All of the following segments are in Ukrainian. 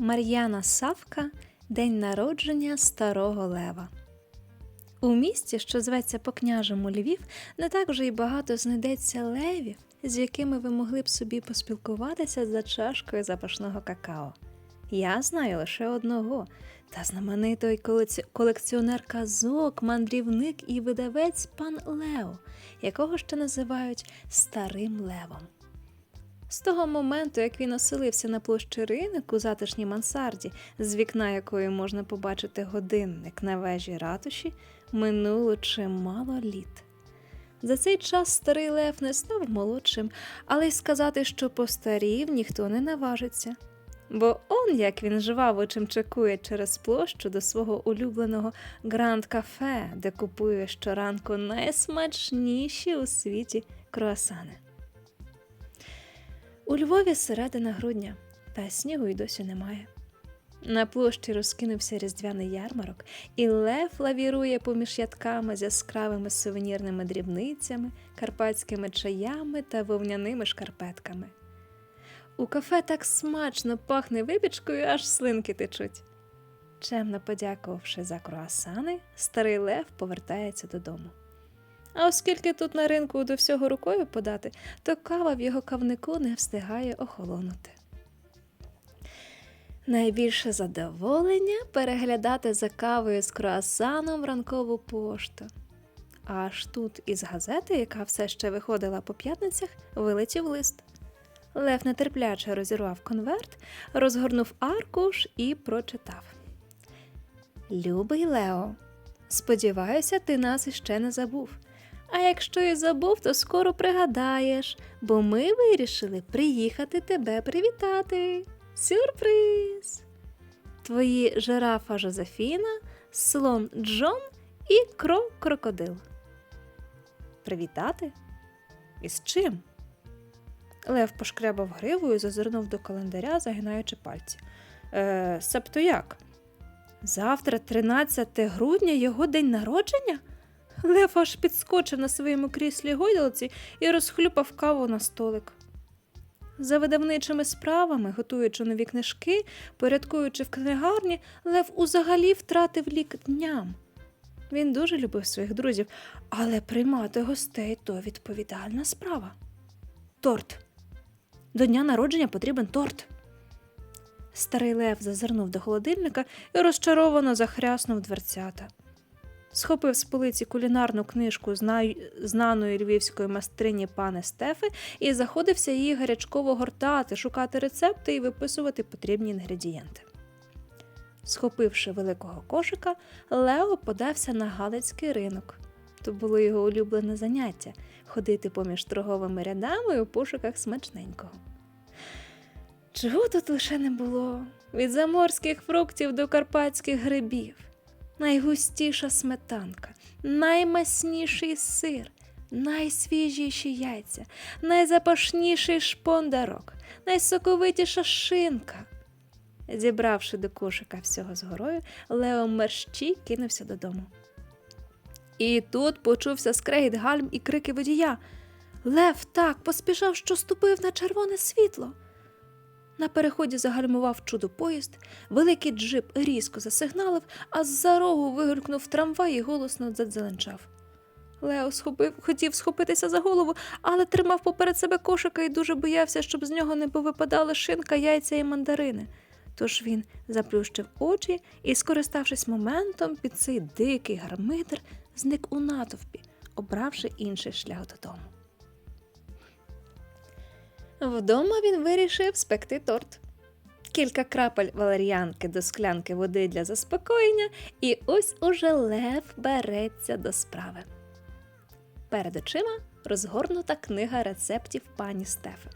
Мар'яна Савка День народження старого лева. У місті, що зветься по княжому Львів, не так вже й багато знайдеться левів, з якими ви могли б собі поспілкуватися за чашкою запашного какао. Я знаю лише одного та знаменитий колекціонер казок, мандрівник і видавець пан Лео, якого ще називають Старим Левом. З того моменту, як він оселився на площі ринок у затишній мансарді, з вікна якої можна побачити годинник на вежі ратуші, минуло чимало літ. За цей час старий Лев не став молодшим, але й сказати, що постарів, ніхто не наважиться. Бо он як він жваво чимчикує через площу до свого улюбленого гранд кафе, де купує щоранку найсмачніші у світі круасани. У Львові середина грудня, та снігу й досі немає. На площі розкинувся різдвяний ярмарок, і лев лавірує поміж ядками з яскравими сувенірними дрібницями, карпатськими чаями та вовняними шкарпетками. У кафе так смачно пахне випічкою, аж слинки течуть. Чемно подякувавши за круасани, старий лев повертається додому. А оскільки тут на ринку до всього рукою подати, то кава в його кавнику не встигає охолонути. Найбільше задоволення переглядати за кавою з круасаном ранкову пошту. Аж тут із газети, яка все ще виходила по п'ятницях, вилетів лист. Лев нетерпляче розірвав конверт, розгорнув аркуш і прочитав. Любий Лео, сподіваюся, ти нас іще не забув. А якщо і забув, то скоро пригадаєш, бо ми вирішили приїхати тебе привітати. Сюрприз! Твої жирафа Жозефіна, слон Джон і кров крокодил. Привітати? Із чим? Лев пошкрябав гривою і зазирнув до календаря, загинаючи пальці. Е, себто як? Завтра, 13 грудня, його день народження? Лев аж підскочив на своєму кріслі гойдалці і розхлюпав каву на столик. За видавничими справами, готуючи нові книжки, порядкуючи в книгарні, Лев узагалі втратив лік дням. Він дуже любив своїх друзів, але приймати гостей то відповідальна справа. Торт. До дня народження потрібен торт. Старий Лев зазирнув до холодильника і розчаровано захряснув дверцята. Схопив з полиці кулінарну книжку зна- знаної львівської майстрині пани Стефи і заходився її гарячково гортати, шукати рецепти і виписувати потрібні інгредієнти. Схопивши великого кошика, Лео подався на Галицький ринок. То було його улюблене заняття ходити поміж торговими рядами у пошуках смачненького. Чого тут лише не було? Від заморських фруктів до карпатських грибів найгустіша сметанка, наймасніший сир, найсвіжіші яйця, найзапашніший шпондарок, найсоковитіша шинка. Зібравши до кошика всього з горою, Лео мерщій кинувся додому. І тут почувся скрегіт гальм і крики водія. Лев так поспішав, що ступив на червоне світло. На переході загальмував чудо поїзд, великий джип різко засигналив, а з-за рогу вигулькнув трамвай і голосно задзеленчав. Лео схопив, хотів схопитися за голову, але тримав поперед себе кошика і дуже боявся, щоб з нього не повипадали шинка, яйця і мандарини. Тож він заплющив очі і, скориставшись моментом, під цей дикий гармидер зник у натовпі, обравши інший шлях додому. Вдома він вирішив спекти торт. Кілька крапель валеріанки до склянки води для заспокоєння, і ось уже лев береться до справи. Перед очима розгорнута книга рецептів пані Стефи.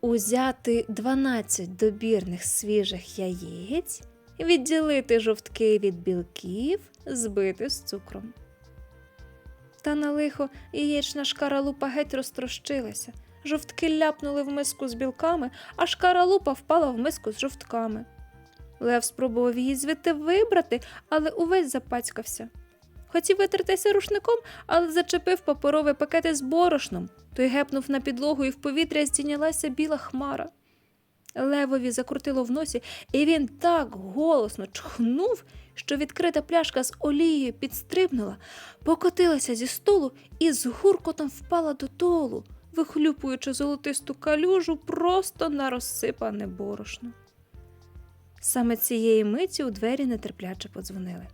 Узяти 12 добірних свіжих яєць, відділити жовтки від білків, збити з цукром. Та на лихо яєчна шкаралупа геть розтрощилася. Жовтки ляпнули в миску з білками, а шкаралупа впала в миску з жовтками. Лев спробував її звідти вибрати, але увесь запацькався. Хотів витертися рушником, але зачепив паперовий пакет із борошном. Той гепнув на підлогу і в повітря здійнялася біла хмара. Левові закрутило в носі, і він так голосно чхнув, що відкрита пляшка з олією підстрибнула, покотилася зі столу і з гуркотом впала додолу, вихлюпуючи золотисту калюжу просто на розсипане борошно. Саме цієї миті у двері нетерпляче подзвонили.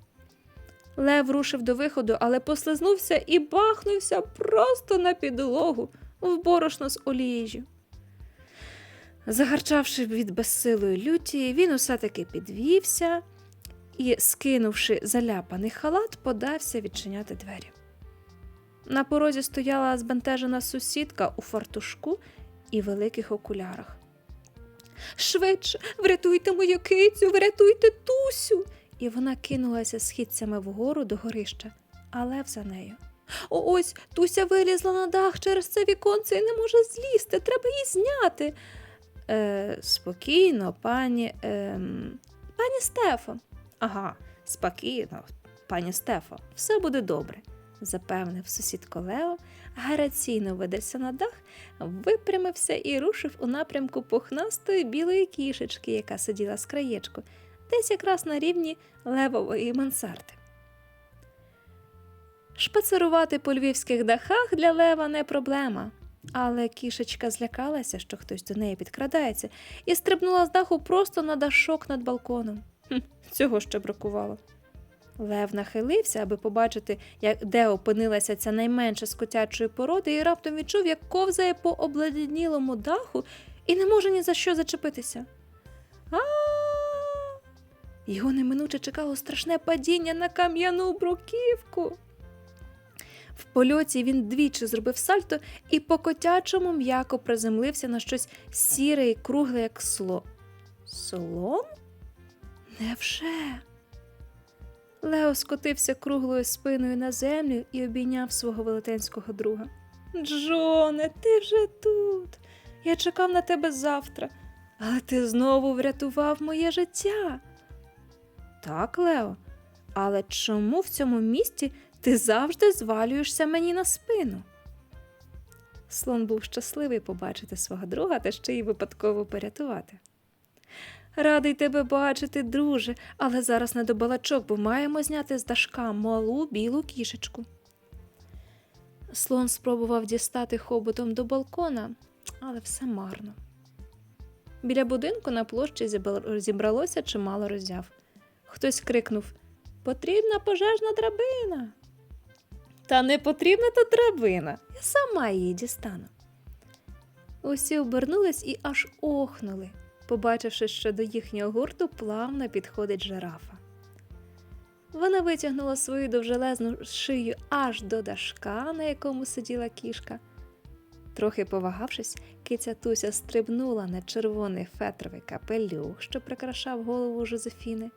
Лев рушив до виходу, але послизнувся і бахнувся просто на підлогу в борошно з олією. Загарчавши від безсилої люті, він усе таки підвівся і, скинувши заляпаний халат, подався відчиняти двері. На порозі стояла збентежена сусідка у фартушку і великих окулярах. Швидше, врятуйте мою кицю, врятуйте Тусю. І вона кинулася східцями вгору до горища, а лев за нею. О, ось Туся вилізла на дах через це віконце і не може злізти. Треба її зняти. Е, спокійно, пані. ем, пані Стефо. Ага, спокійно, пані Стефо, все буде добре, запевнив сусідко Лео, гараційно видався на дах, випрямився і рушив у напрямку пухнастої білої кішечки, яка сиділа з краєчку, десь якраз на рівні левової мансарди. Шпацерувати по львівських дахах для лева не проблема. Але кішечка злякалася, що хтось до неї підкрадається, і стрибнула з даху просто на дашок над балконом. Хм, цього ще бракувало. Лев нахилився, аби побачити, як, де опинилася ця найменша з котячої породи, і раптом відчув, як ковзає по обледенілому даху і не може ні за що зачепитися. а Його неминуче чекало страшне падіння на кам'яну бруківку. В польоті він двічі зробив сальто і по котячому м'яко приземлився на щось сіре і кругле, як сло. Слон? Невже? Лео скотився круглою спиною на землю і обійняв свого велетенського друга. Джоне, ти вже тут. Я чекав на тебе завтра, але ти знову врятував моє життя. Так, Лео, але чому в цьому місті ти завжди звалюєшся мені на спину? Слон був щасливий побачити свого друга та ще й випадково порятувати. Радий тебе бачити, друже, але зараз не до балачок, бо маємо зняти з дашка малу білу кішечку. Слон спробував дістати хоботом до балкона, але все марно. Біля будинку на площі зібралося чимало роззяв. Хтось крикнув Потрібна пожежна драбина. Та не потрібна та драбина. Я сама її дістану. Усі обернулись і аж охнули, побачивши, що до їхнього гурту плавно підходить жирафа. Вона витягнула свою довжелезну шию аж до дашка, на якому сиділа кішка. Трохи повагавшись, киця Туся стрибнула на червоний фетровий капелюх, що прикрашав голову Жозефіни.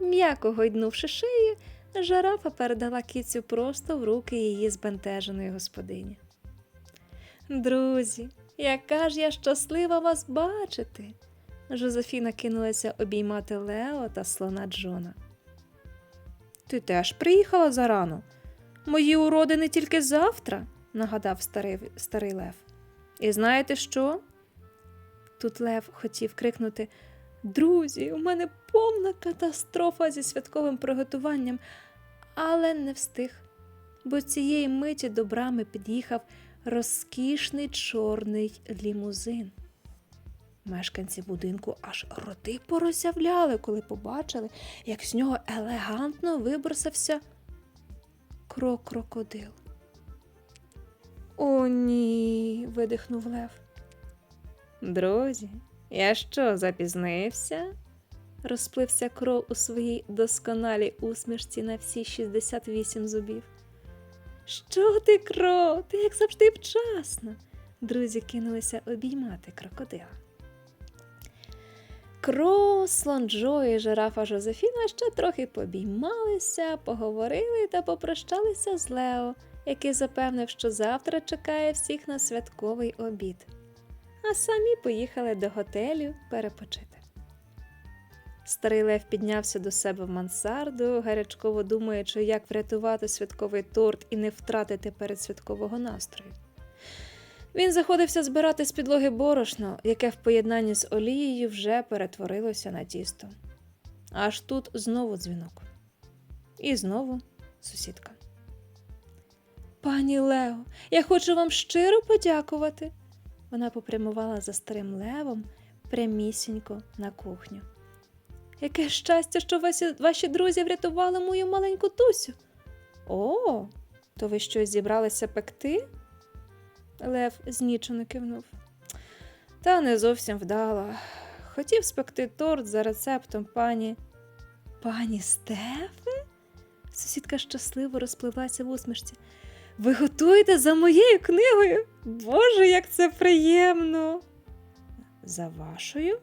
М'яко гойднувши шиєю, жирафа передала кицю просто в руки її збентеженої господині. Друзі, яка ж я щаслива вас бачити. Жозефіна кинулася обіймати Лео та слона Джона. Ти теж приїхала зарано. Мої уродини тільки завтра, нагадав старий, старий Лев. І знаєте що? Тут Лев хотів крикнути Друзі, у мене повна катастрофа зі святковим приготуванням, але не встиг, бо цієї миті до брами під'їхав розкішний чорний лімузин. Мешканці будинку аж роти пороззявляли, коли побачили, як з нього елегантно вибросився крок-крокодил. О, ні, видихнув Лев. Друзі, я що, запізнився? Розплився кров у своїй досконалій усмішці на всі 68 зубів. Що ти, кров? Ти як завжди вчасно. Друзі кинулися обіймати крокодила. Кро, слон Джо і жирафа Жозефіна ще трохи побіймалися, поговорили та попрощалися з Лео, який запевнив, що завтра чекає всіх на святковий обід. А самі поїхали до готелю перепочити. Старий Лев піднявся до себе в мансарду, гарячково думаючи, як врятувати святковий торт і не втратити передсвяткового настрою. Він заходився збирати з підлоги борошно, яке в поєднанні з олією вже перетворилося на тісто. Аж тут знову дзвінок. І знову сусідка. Пані Лео, я хочу вам щиро подякувати. Вона попрямувала за старим левом прямісінько на кухню. Яке щастя, що ваші, ваші друзі врятували мою маленьку Тусю. О, то ви щось зібралися пекти? Лев знічено кивнув. Та не зовсім вдало. Хотів спекти торт за рецептом пані. Пані Стефи? Сусідка щасливо розпливлася в усмішці. Ви готуєте за моєю книгою? Боже, як це приємно. За вашою?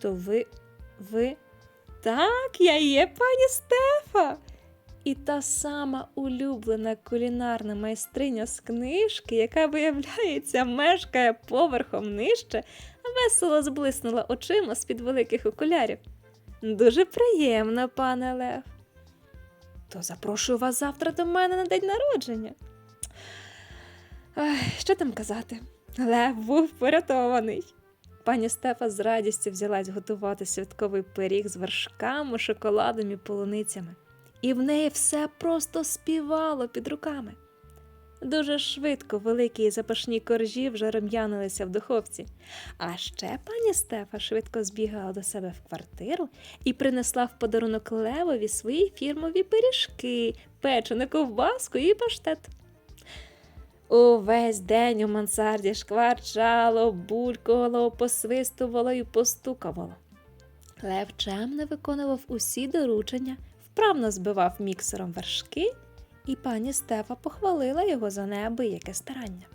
То ви. ви. Так, я є пані Стефа. І та сама улюблена кулінарна майстриня з книжки, яка, виявляється, мешкає поверхом нижче, весело зблиснула очима з-під великих окулярів. Дуже приємно, пане Лев. То запрошую вас завтра до мене на день народження. Ой, що там казати? Лев був порятований. Пані Стефа з радістю взялась готувати святковий пиріг з вершками, шоколадом і полуницями. І в неї все просто співало під руками. Дуже швидко великі і запашні коржі вже рум'янилися в духовці. А ще пані Стефа швидко збігала до себе в квартиру і принесла в подарунок Левові свої фірмові пиріжки, печену ковбаску і паштет. Увесь день у мансарді шкварчало, булькало, посвистувало і постукувало. Лев чемно виконував усі доручення, вправно збивав міксером вершки, і пані Стефа похвалила його за неабияке старання.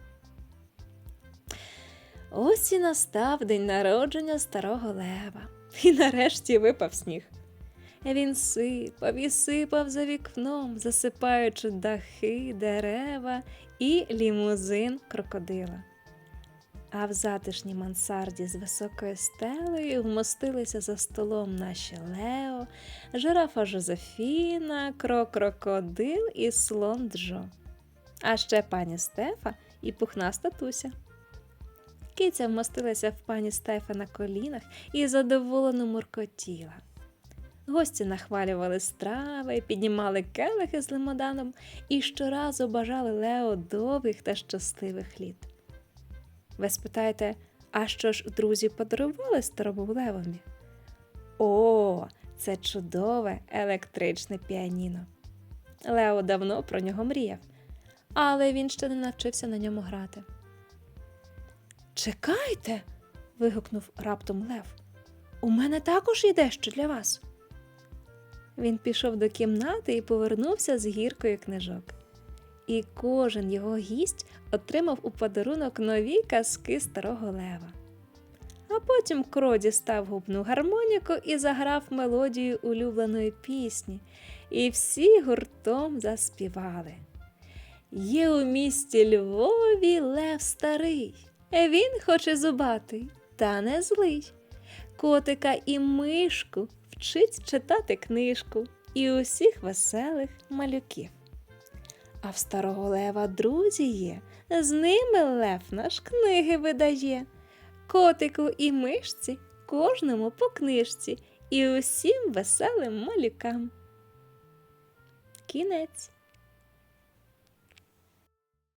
Ось і настав день народження старого лева, і нарешті випав сніг. Він сипав і сипав за вікном, засипаючи дахи, дерева і лімузин крокодила. А в затишній мансарді з високою стелею вмостилися за столом наші Лео, жирафа Жозефіна, крокрокодил і слон Джо. А ще пані Стефа і пухнаста Туся. Киця вмостилася в пані Стефа на колінах і задоволено муркотіла. Гості нахвалювали страви, піднімали келихи з лимоданом і щоразу бажали Лео довгих та щасливих літ. Ви спитаєте, а що ж друзі подарували старому Левові? О, це чудове електричне піаніно. Лео давно про нього мріяв, але він ще не навчився на ньому грати. Чекайте. вигукнув раптом Лев. У мене також є дещо для вас. Він пішов до кімнати і повернувся з гіркою книжок. І кожен його гість отримав у подарунок нові казки старого лева. А потім Кро дістав губну гармоніку і заграв мелодію улюбленої пісні, і всі гуртом заспівали. Є у місті Львові лев старий, він хоче зубатий, та не злий. Котика і мишку вчить читати книжку і усіх веселих малюків. А в старого лева друзі є, з ними лев наш книги видає. Котику і мишці кожному по книжці і усім веселим малюкам. Кінець.